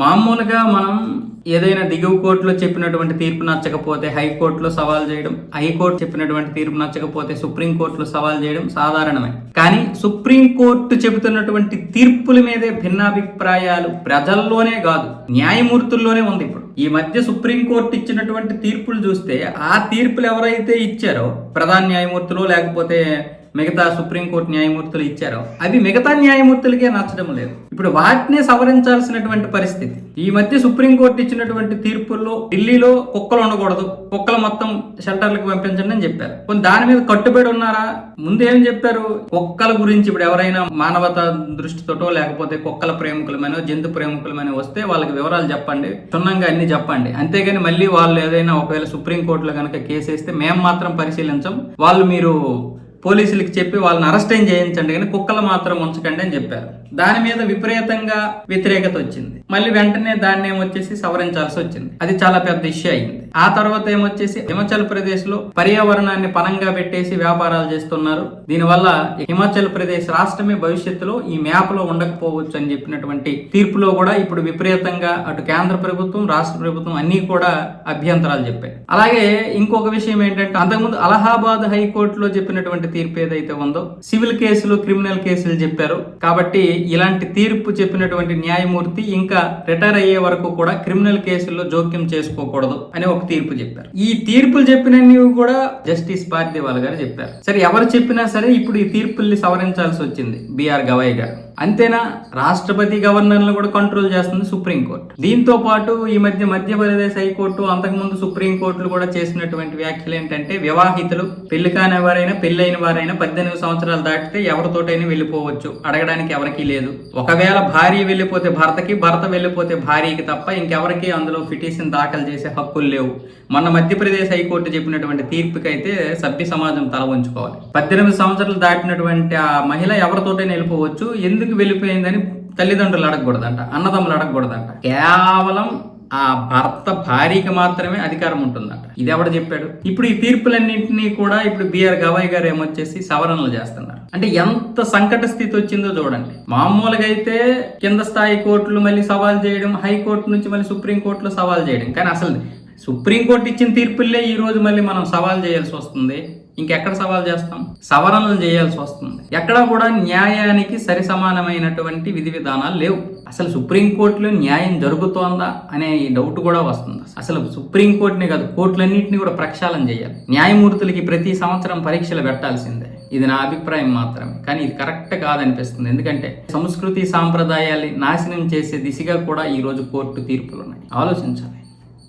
మామూలుగా మనం ఏదైనా దిగువ కోర్టులో చెప్పినటువంటి తీర్పు నచ్చకపోతే హైకోర్టులో సవాల్ చేయడం హైకోర్టు చెప్పినటువంటి తీర్పు నచ్చకపోతే సుప్రీంకోర్టులో సవాల్ చేయడం సాధారణమే. కానీ సుప్రీంకోర్టు చెబుతున్నటువంటి తీర్పుల మీదే భిన్నాభిప్రాయాలు ప్రజల్లోనే కాదు న్యాయమూర్తుల్లోనే ఉంది ఇప్పుడు. ఈ మధ్య సుప్రీంకోర్టు ఇచ్చినటువంటి తీర్పులు చూస్తే ఆ తీర్పులు ఎవరైతే ఇచ్చారో ప్రధాన న్యాయమూర్తులు లేకపోతే మిగతా సుప్రీంకోర్టు న్యాయమూర్తులు ఇచ్చారో. అవి మిగతా న్యాయమూర్తులకే నచ్చడం లేదు. ఇప్పుడు వాటినే సవరించాల్సినటువంటి పరిస్థితి. ఈ మధ్య సుప్రీంకోర్టు ఇచ్చినటువంటి తీర్పుల్లో ఢిల్లీలో కుక్కలు ఉండకూడదు. కుక్కలు మొత్తం షెల్టర్లకు పంపించండి అని చెప్పారు. కొన్ని దాని మీద కట్టుబడి ఉన్నారా? ముందు ఏం చెప్పారు? కుక్కల గురించి ఇప్పుడు ఎవరైనా మానవత దృష్టితోటో లేకపోతే కుక్కల ప్రేమికులమైనో జంతు ప్రేమికులమైనా వస్తే వాళ్ళకి వివరాలు చెప్పండి. క్షుణ్ణంగా అన్ని చెప్పండి. అంతేగాని మళ్ళీ వాళ్ళు ఏదైనా ఒకవేళ సుప్రీంకోర్టులో కనుక కేసు వేస్తే మేము మాత్రం పరిశీలించం. వాళ్ళు మీరు పోలీసులకి చెప్పి వాళ్ళని అరెస్ట్ ఏం చేయించండి? కానీ కుక్కలు మాత్రం ఉంచకండి అని చెప్పారు. దాని మీద విపరీతంగా వ్యతిరేకత వచ్చింది. మళ్ళీ వెంటనే దాన్ని ఏమొచ్చేసి సవరించాల్సి వచ్చింది. అది చాలా పెద్ద ఇష్యూ అయింది. ఆ తర్వాత ఏమొచ్చేసి హిమాచల్ ప్రదేశ్లో పర్యావరణాన్ని పనంగా పెట్టేసి వ్యాపారాలు చేస్తున్నారు. దీనివల్ల హిమాచల్ ప్రదేశ్ రాష్ట్రమే భవిష్యత్తులో ఈ మ్యాప్లో ఉండకపోవచ్చు అని చెప్పినటువంటి తీర్పులో కూడా ఇప్పుడు విపరీతంగా అటు కేంద్ర ప్రభుత్వం రాష్ట్ర ప్రభుత్వం అన్ని కూడా అభ్యంతరాలు చెప్పాయి. అలాగే ఇంకొక విషయం ఏంటంటే అంతకుముందు అలహాబాద్ హైకోర్టులో చెప్పినటువంటి తీర్పు ఏదైతే ఉందో సివిల్ కేసులు క్రిమినల్ కేసులు చెప్పారు. కాబట్టి ఇలాంటి తీర్పు చెప్పినటువంటి న్యాయమూర్తి ఇంకా రిటైర్ అయ్యే వరకు కూడా క్రిమినల్ కేసుల్లో జోక్యం చేసుకోకూడదు అని ఒక తీర్పు చెప్పారు. ఈ తీర్పులు చెప్పినవి కూడా జస్టిస్ పార్థివాల్ గారు చెప్పారు. సరే ఎవరు చెప్పినా సరే ఇప్పుడు ఈ తీర్పుల్ని సవరించాల్సి వచ్చింది బిఆర్ గవాయ్ గారు. అంతేనా? రాష్ట్రపతి గవర్నర్లు కూడా కంట్రోల్ చేస్తుంది సుప్రీంకోర్టు దీంతో పాటు ఈ మధ్య మధ్యప్రదేశ్ హైకోర్టు అంతకుముందు సుప్రీంకోర్టులు కూడా చేసినటువంటి వ్యాఖ్యలు ఏంటంటే వివాహితులు పెళ్ళి కాని వారైనా పెళ్ళైన వారైనా పద్దెనిమిది సంవత్సరాలు దాటితే ఎవరితోటైనా వెళ్ళిపోవచ్చు. అడగడానికి ఎవరికీ లేదు. ఒకవేళ భార్య వెళ్ళిపోతే భర్తకి భర్త వెళ్ళిపోతే భార్యకి తప్ప ఇంకెవరికి అందులో పిటిషన్ దాఖలు చేసే హక్కులు లేవు. మొన్న మధ్యప్రదేశ్ హైకోర్టు చెప్పినటువంటి తీర్పుకైతే సభ్య సమాజం తల ఉంచుకోవాలి పద్దెనిమిది సంవత్సరాలు దాటినటువంటి ఆ మహిళ ఎవరితోటైనా వెళ్ళిపోవచ్చు. ఎందుకు వెళ్ళిపోయిందని తల్లిదండ్రులు అడగకూడదంట అన్నదమ్ములు అడగకూడదంట. కేవలం ఆ భర్త భార్యకి మాత్రమే అధికారం ఉంటుందంట. ఇది ఎవడు చెప్పాడు? ఇప్పుడు ఈ తీర్పులన్నింటినీ కూడా ఇప్పుడు బిఆర్ గవాయ్ గారు ఏమొచ్చేసి సవరణలు చేస్తున్నారు. అంటే ఎంత సంకట స్థితి వచ్చిందో చూడండి. మామూలుగా అయితే కింద స్థాయి కోర్టులు మళ్ళీ సవాల్ చేయడం హైకోర్టు నుంచి మళ్ళీ సుప్రీం కోర్టులో సవాల్ చేయడం. కానీ అసలు సుప్రీంకోర్టు ఇచ్చిన తీర్పులే ఈ రోజు మళ్ళీ మనం సవాల్ చేయాల్సి వస్తుంది. ఇంకెక్కడ సవాల్ చేస్తాం? సవరణలు చేయాల్సి వస్తుంది. ఎక్కడా కూడా న్యాయానికి సరి సమానమైనటువంటి విధి విధానాలు లేవు. అసలు సుప్రీంకోర్టులో న్యాయం జరుగుతోందా అనే డౌట్ కూడా వస్తుంది. అసలు సుప్రీంకోర్టుని కాదు కోర్టులన్నింటినీ కూడా ప్రక్షాళన చేయాలి. న్యాయమూర్తులకి ప్రతి సంవత్సరం పరీక్షలు పెట్టాల్సిందే. ఇది నా అభిప్రాయం మాత్రమే. కానీ ఇది కరెక్ట్ కాదనిపిస్తుంది. ఎందుకంటే సంస్కృతి సాంప్రదాయాల్ని నాశనం చేసే దిశగా కూడా ఈ రోజు కోర్టు తీర్పులు ఉన్నాయి ఆలోచించాలి.